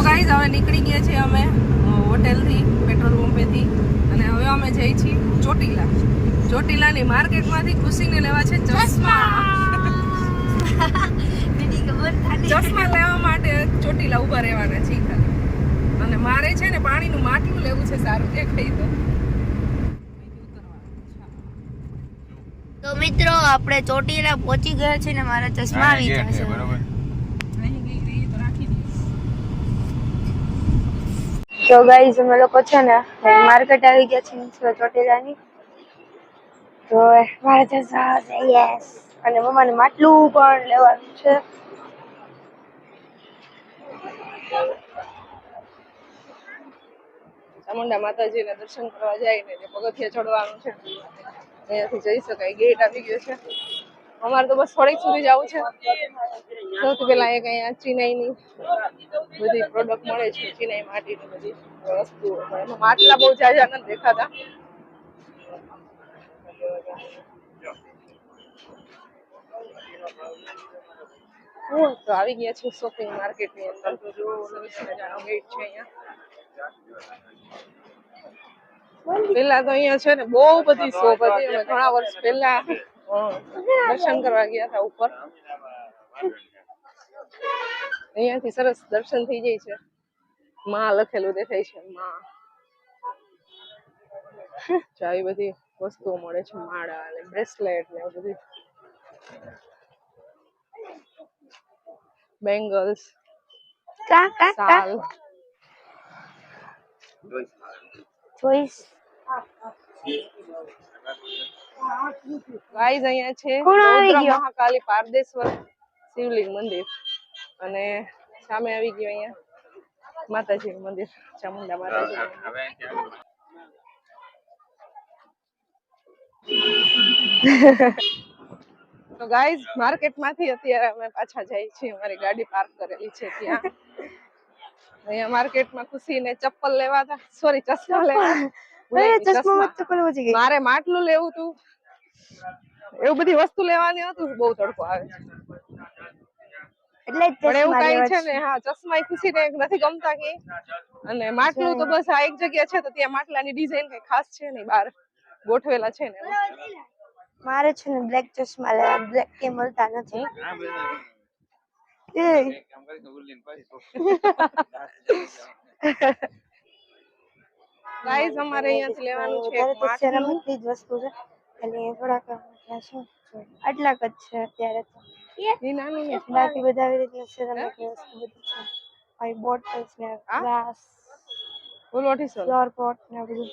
તો ગાઈઝ હવે નીકળી ગયા છીએ અમે હોટેલથી પેટ્રોલ પંપેથી. અને હવે અમે જઈ છીએ ચોટીલા. ચોટીલાની માર્કેટમાંથી ખુશીને લેવા છે ચશ્મા. ચશ્મા લેવા માટે ચોટીલા ઊભા રહેવાના છીએ ખાલી. અને મારે છે ને પાણીનું માટલું લેવું છે સારું દેખાય તો. તો મિત્રો આપણે ચોટીલા પહોંચી ગયા છે ને મારા ચશ્મા આવી ગયા છે અહીં ગઈ રહી તો રાખી તો ગાઈઝ અમે લોકો છે ને માર્કેટ આવી ગયા છે નીચે ચોટીલાની. તો મારા છે સાસ યસ અને મમ્માને માટલું પણ લેવાનું છે. ચામુંડા માતાજીને દર્શન કરવા જાય ને પગથિયા ચડવાનું છે. અહીંયાથી જઈ શકાય ગેટ આવી ગયો છે. અમારે તો બસ થોડીક સુધી જવું છે. સૌથી પહેલા એક અહીંયા ચિનાઈની બધી પ્રોડક્ટ મળે છે ચિનાઈ માટીની બધી વસ્તુઓ માટલા બહુ જાજા નથી દેખાતા. આવી ગયા છે શોપિંગ માર્કેટની અંદર. તો જો સરસ છે અહીંયા પેલા તો અહીંયા છે ને બહુ બધી શોપ હતી. અમે ઘણા વર્ષ પહેલા દર્શન કરવા ગયા હતા ઉપર. અહીંયાથી સરસ દર્શન થઈ જાય છે. માં લખેલું દેખાય છે માં. જો આવી બધી વસ્તુઓ મળે છે માળા અને બ્રેસલેટ ને એવું બધું. બેંગલ્સ. સાલ. ચોઈસ. ગાઈઝ અહીંયા છે? મહાકાલી પારદેશ્વર શિવલિંગ મંદિર. અને સામે આવી ગયું અહીંયા માતાજીનું મંદિર ચામુંડા માતાજી તો ગાઈઝ માર્કેટમાંથી અત્યારે અમે પાછા જઈએ છીએ. અમારી ગાડી પાર્ક કરેલી છે ત્યાં. અહીંયા માર્કેટમાં ખુશીને ચપ્પલ લેવા હતા. સોરી ચશ્મા લેવા. મારે માટલું લેવું તું. એવું બધી વસ્તુ લેવાની હતું બહુ તડકો આવે છે. એટલે પણ એવું કઈ છે ને હા ચશ્મા ખુશી ને નથી ગમતા કે. અને માટલું તો બસ આ એક જગ્યા છે તો ત્યાં માટલાની ડિઝાઇન કઈ ખાસ છે નહીં બહાર ગોઠવેલા છે ને. મારે છે ને બ્લેક ચશ્મા લેવા બ્લેક કે મળતા નથી. એ. ગાઈઝ અમારે અહીંયાથી લેવાનું છે અત્યારે જ વસ્તુ છે. અને થોડાક આટલાક જ છે અત્યારે તો. એ નાનું ને. બાકી બધા આવી રીતના સેરામિકની વસ્તુ બધી છે. અહીં બોટલ્સ ને ગ્લાસ બોલો અઢીસો ફ્લોર પોટ ને બધું.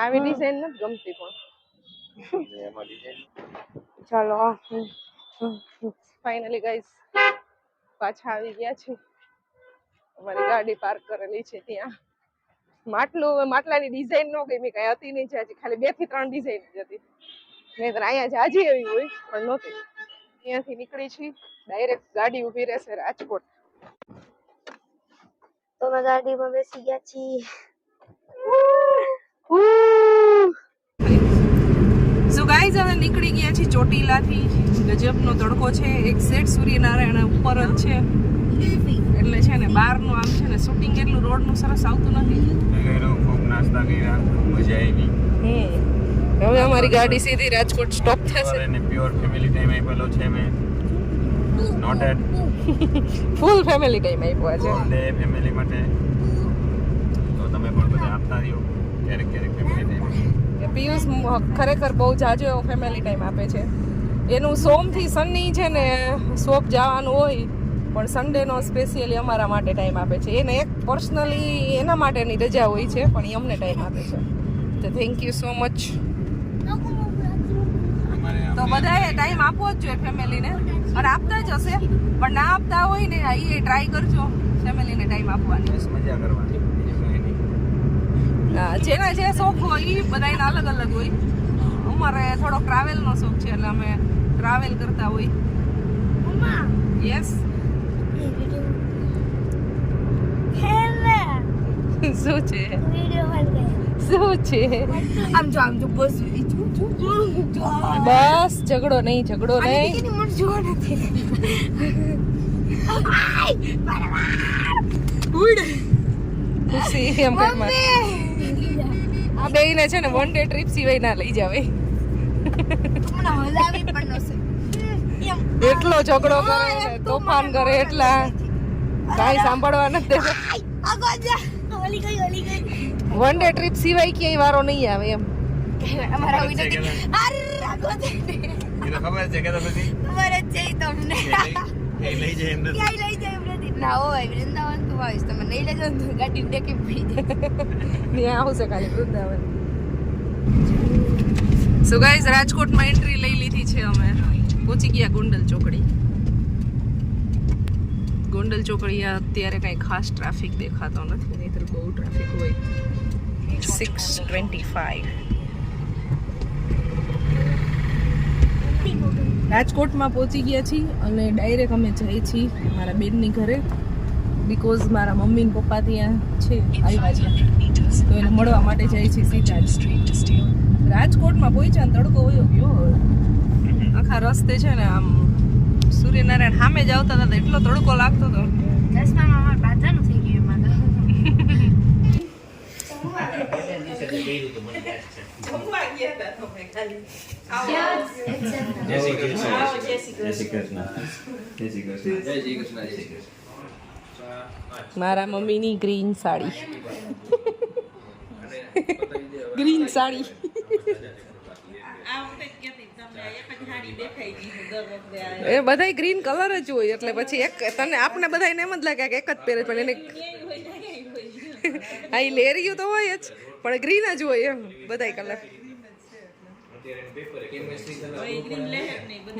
આવી ડિઝાઇન નથી ગમતી પણ. ચાલો. ફાઇનલી ગાઈઝ પાછા આવી ગયા છે. અમારી ગાડી પાર્ક કરેલી છે ત્યાં. માટલું માટલાની ડિઝાઇન નો ગમી કઈ હતી નહીં હજી ખાલી બેથી ત્રણ ડિઝાઇન જ હતી. નહીંતર અહીંયા જાજી એવી હોય. પણ નહોતી. અહીંયાથી નીકળી છી. ડાયરેક્ટ ગાડી ઊભી રહેશે રાજકોટ. તો અમે ગાડીમાં બેસી ગયા છીએ. સો ગાઈઝ હવે નીકળી ગયા છીએ ચોટીલાથી. ગજબનો તડકો છે. એક સેટ સૂર્યનારાયણ ઉપર જ છે. એટલે છે ને બહારનું આમ છે ને શૂટિંગ એટલું રોડનું સરસ આવતું નથી. નાસ્તા કર્યા મજા આવી. હવે અમારી ગાડી સીધી રાજકોટ સ્ટોપ થશે. અને પ્યોર ફેમિલી ટાઈમ આપેલો છે મે. Not at full family time આપ્યો છે ડે ફેમિલી માટે. તો તમે પણ બધા આપતા રહ્યો. ક્યારેક ક્યારેક ફેમિલી ટાઈમ પિયુષ ખરેખર બહુ જાજો એવો ફેમિલી ટાઈમ આપે છે. એનું સોમથી સન્ની છે ને શોપ જવાનું હોય પણ સન્ડેનો સ્પેશિયલી અમારા માટે ટાઈમ આપે છે. એને એક પર્સનલી એના માટેની રજા હોય છે પણ એ અમને ટાઈમ આપે છે. તો થેન્ક યુ સો મચ બધાએ ટાઈમ આપવો જ જોઈએ ફેમિલીને અને આપતા જ હશે. પણ ના આપતા હોય ને એ ટ્રાય કરજો. ફેમિલીને ટાઈમ આપવાની. મજા કરવાની. જેના જે શોખ હોય એ બધાને અલગ અલગ હોય. અમારે થોડો ટ્રાવેલનો શોખ છે એટલે અમે ટ્રાવેલ કરતા હોય. યસ શું છે? શું છે? આમ જો આમ જો બસ બસ ઝઘડો નહીં ઝઘડો નહીં. મને જોવા નથી ખુશી એમ ઘરમાં આ બેયને છે ને વન ડે ટ્રીપ સિવાય ના લઈ જાવે. એટલો ઝઘડો કરે તોફાન કરે એટલા. કાંઈ સાંભળવા નથી દેતા. ઓલી ગઈ ઓલી ગઈ. વન ડે ટ્રીપ સિવાય ક્યાંય વારો નહીં આવે એમ. અમારા ખબર છે કે તો. છે તમને. એ લઈ જાય એમ નથી. લઈ જાય એમ નથી. ના હોય વૃંદાવન તું આવીશ તમે નહીં તો ગાડી ડેકી પડી જાય આવશે ખાલી વૃંદાવન. સો ગાઈઝ રાજકોટમાં એન્ટ્રી લઈ લીધી છે અમે. પહોંચી ગયા ગોંડલ ચોકડી. ગોંડલ ચોકડી અત્યારે કાંઈ ખાસ ટ્રાફિક દેખાતો નથી નહીંતર બહુ ટ્રાફિક હોય. સિક્સ ટ્વેન્ટી ફાઈવ રાજકોટમાં પહોંચી ગયા છીએ અને ડાયરેક્ટ અમે જઈએ છીએ મારા બેનની ઘરે બિકોઝ મારા મમ્મી ને પપ્પા ત્યાં છે આવ્યા છે. તો એને મળવા માટે જાય છે સીધા જ. રાજકોટમાં પહોંચ્યા ને તડકો હોય ગયો આખા રસ્તે છે ને આમ સૂર્યનારાયણ સામે જ આવતા હતા તો એટલો તડકો લાગતો હતો. દસમામાં અમારે બાજાનું થઈ ગયું એમાં તો જય શ્રી કૃષ્ણ જય શ્રી કૃષ્ણ જય શ્રી કૃષ્ણ જય શ્રી કૃષ્ણ જય શ્રી કૃષ્ણ મારા મમ્મીની ગ્રીન સાડી. ગ્રીન સાડી. એ બધાય ગ્રીન કલર જ હોય એટલે પછી એક તને આપને બધા એમ જ લાગે કે એક જ પહેરે પણ એને હા એ લેરિયું તો હોય જ. પણ ગ્રીન જ હોય એમ બધાય colour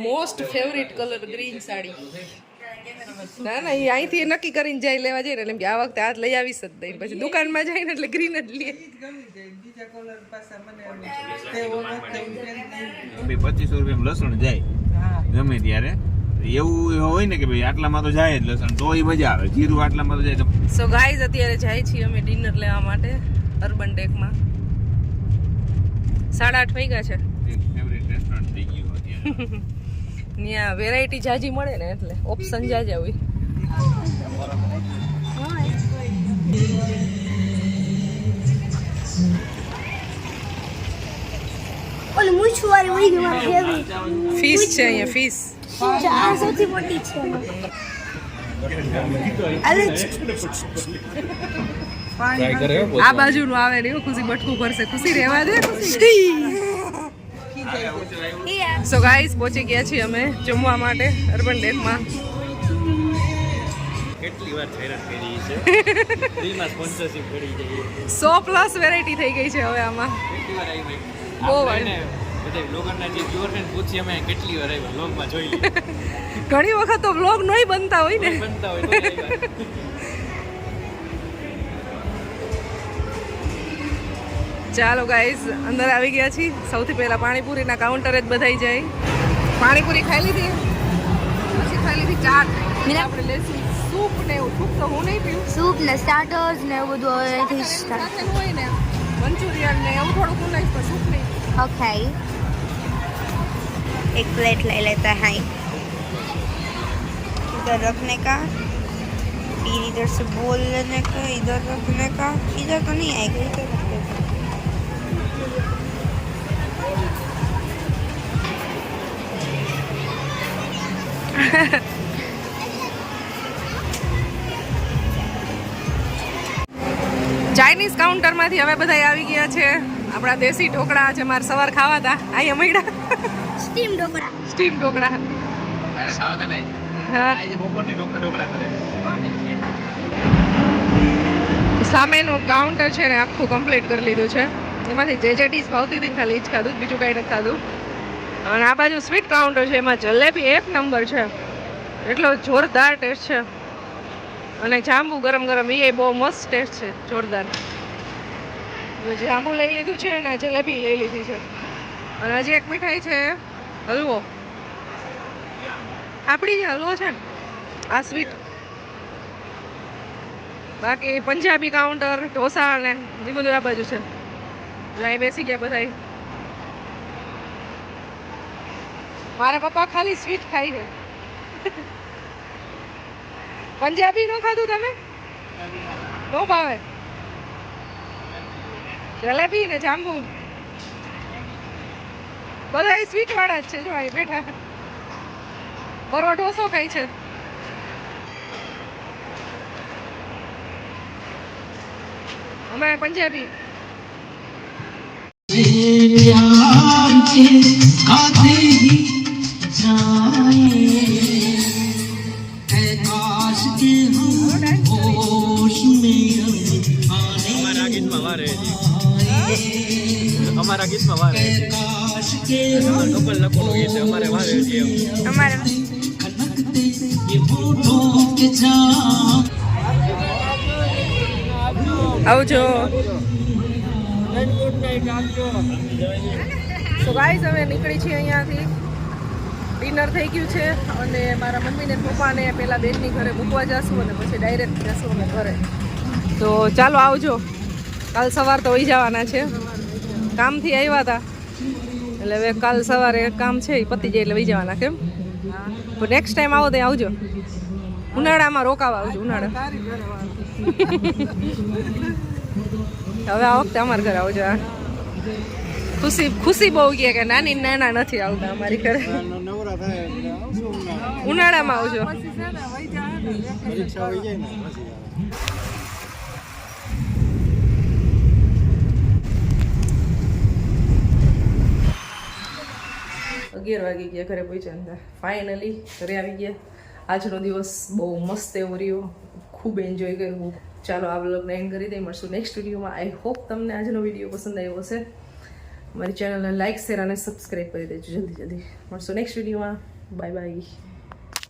most favourite colour green sari. ના ના એ અહીંથી નક્કી કરીને જાય લેવા જઈને એટલે એમ કે આ વખતે આ જ લઈ આવીશ જ દઈ પછી દુકાનમાં જઈને એટલે ગ્રીન જ લે. બે પચીસો રૂપિયા લસણ જાય ગમે ત્યારે. એવું હોય ને કે ભાઈ આટલામાં તો જાય જ લસણ તો એ મજા આવે. જીરું આટલામાં તો જાય તો સો ગાઈઝ અત્યારે જાય છીએ અમે ડિનર લેવા માટે. અર્બન ડેકમાં. સાડા આઠ વાગ્યા છે. ત્યાં વેરાયટી જાજી મળે ને એટલે ઓપ્શન જાજા હોય ફીસ છે અહીંયા ફીસ સૌથી મોટી છે. અલે આ બાજુનું આવે ને ખુશી બટકું ભરશે. ખુશી રહેવા દે ખુશી. સો ગાઈસ પહોંચી ગયા છીએ અમે જમવા માટે અર્બન ડેકમાં કેટલી વાર છે. કરી સો પ્લસ વેરાયટી થઈ ગઈ છે હવે આમાં. બહુ વાર. ઘણી વખત તો વ્લોગ નહીં બનતા હોય ને. બનતા હોય ચાલો ગાઈઝ અંદર આવી ગયા છીએ સૌથી પહેલા પાણીપુરીના કાઉન્ટરે જ બધાઈ જાય પાણીપુરી ખાઈ લીધી પછી ખાઈ લીધી ચાટ મિલા- આપણે લેશું સૂપ ને એવું સૂપ તો હું નહીં પીવું સૂપ ને સ્ટાર્ટર્સ ને એવું બધું અહીંથી સ્ટાર્ટ સાથે હોય ને મંચુરિયન ને એવું થોડુંક હું લઈશ પણ સૂપ નહીં ओके एक प्लेट ले लेते हैं इधर रखने का फिर इधर से बोल लेने का इधर रखने का इधर तो नहीं आएगा इधर ચાઇનીઝ કાઉન્ટરમાંથી હવે બધા આવી ગયા છે. આપણા દેશી ઢોકળા જે મારે સવાર ખાવા હતા અહીંયા મળ્યા. સ્ટીમ ઢોકળા. સ્ટીમ ઢોકળા. સામેનું કાઉન્ટર છે ને આખું કમ્પ્લીટ કરી લીધું છે. એમાંથી જે જે ડીશ ભાવતી હતી ખાલી જ ખાધું બીજું કાંઈ નથી ખાધું. અને આ બાજુ સ્વીટ કાઉન્ટર છે, એમાં જલેબી એક નંબર છે. એટલો જોરદાર ટેસ્ટ છે. અને જાંબુ ગરમ ગરમ એ બહુ મસ્ત ટેસ્ટ છે, જોરદાર. જાંબુ લઈ લીધું છે અને જલેબી લઈ લીધી છે. અને હજી એક મીઠાઈ છે, હલવો. આપણી જે હલવો છે ને, આ સ્વીટ બાકી પંજાબી કાઉન્ટર ઢોસા અને એ બધું આ બાજુ છે. અહીં બેસી ગયા બધા મારા પપ્પા ખાલી સ્વીટ ખાય છે. પંજાબી નો ખાધું તમે? નો ભાવે. જલેબી ને જાંબુ. બધા સ્વીટ વાળા જ છે, જો અહીં બેઠા. બરો ઢોસો ખાય છે. અમે પંજાબી. અમારા ગીતમાં વારે હજી. અમારા ગીતમાં વારે હજી. અમારા કપલ લખવાનું ગીત છે અમારે વારે હજી એમ. અમારે આવજો તો ગાઈઝ અમે નીકળી છીએ અહીંયાથી ડિનર થઈ ગયું છે અને મારા મમ્મીને પપ્પાને પહેલાં બેનની ઘરે મૂકવા જશું અને પછી ડાયરેક્ટ જશું અમે ઘરે. તો ચાલો આવજો. કાલ સવાર તો વહી જવાના છે. કામથી આવ્યા હતા એટલે હવે કાલ સવારે કામ છે, એ પતી જાય એટલે વહી જવાના કેમ નેક્સ્ટ ટાઈમ આવો તો આવજો. ઉનાળામાં રોકાવા આવજો, ઉનાળા. હવે આ વખતે અમારા ઘરે આવજો. ખુશી ખુશી બહુ ગયા કે નાની નાના નથી આવતા અમારી ઘરે. ઉનાળામાં આવજો. અગિયાર વાગી ગયા ઘરે પહોંચ્યા ફાઇનલી ઘરે આવી ગયા. આજનો દિવસ બહુ મસ્ત એવો રહ્યો. ખૂબ એન્જોય કર્યું. ચાલો આ બ્લોગને એન્ડ કરી દઈ મળશું નેક્સ્ટ વિડીયોમાં આઈ હોપ તમને આજનો વીડિયો પસંદ આવ્યો હશે. મારી ચેનલને લાઇક શેર અને સબસ્ક્રાઈબ કરી દેજો જલ્દી જલ્દી મળશું નેક્સ્ટ વિડીયોમાં બાય બાય